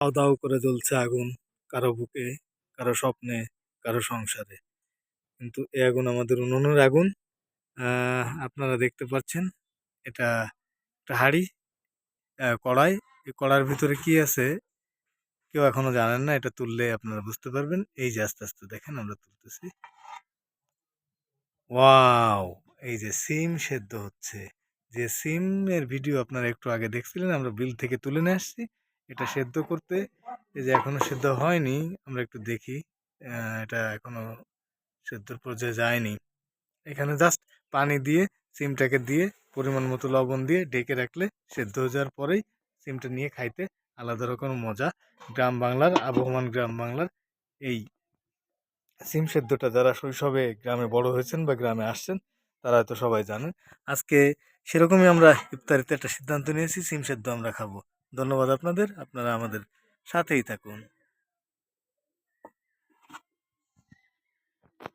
দাও দাও করে জ্বলছে আগুন কারও বুকে, কারও স্বপ্নে, কারও সংসারে। কিন্তু এই আগুন আমাদের উনুনের আগুন। আপনারা দেখতে পাচ্ছেন, এটা একটা হাঁড়ি কড়াই। এই কড়ার ভিতরে কি আছে, কেউ এখনও জানেন না, এটা তুললে আপনারা বুঝতে পারবেন। এই যে আস্তে আস্তে দেখেন, আমরা তুলতেছি। ওয়াও! এই যে সিম সেদ্ধ হচ্ছে। যে সিমের ভিডিও আপনারা একটু আগে দেখছিলেন, আমরা বিল থেকে তুলে নিয়ে আসছি। এটা সেদ্ধ করতে। এই যে এখনও সেদ্ধ হয়নি, আমরা একটু দেখি। এটা এখনও সেদ্ধর পর্যায়ে যায়নি। এখানে জাস্ট পানি দিয়ে, সিমটাকে দিয়ে, পরিমাণ মতো লবণ দিয়ে ঢেকে রাখলে সেদ্ধ হয়ে যাওয়ার পরেই সিমটা নিয়ে খাইতে আলাদা রকম মজা। গ্রাম বাংলার, আবহমান গ্রাম বাংলার এই সিম সেদ্ধটা যারা শৈশবে গ্রামে বড় হয়েছেন বা গ্রামে আসছেন, তারা হয়তো সবাই জানেন। আজকে সেরকমই আমরা ইফতারিতে একটা সিদ্ধান্ত নিয়েছি, সিম সেদ্ধ আমরা খাব। ধন্যবাদ আপনাদের। আপনারা আমাদের সাথেই থাকুন।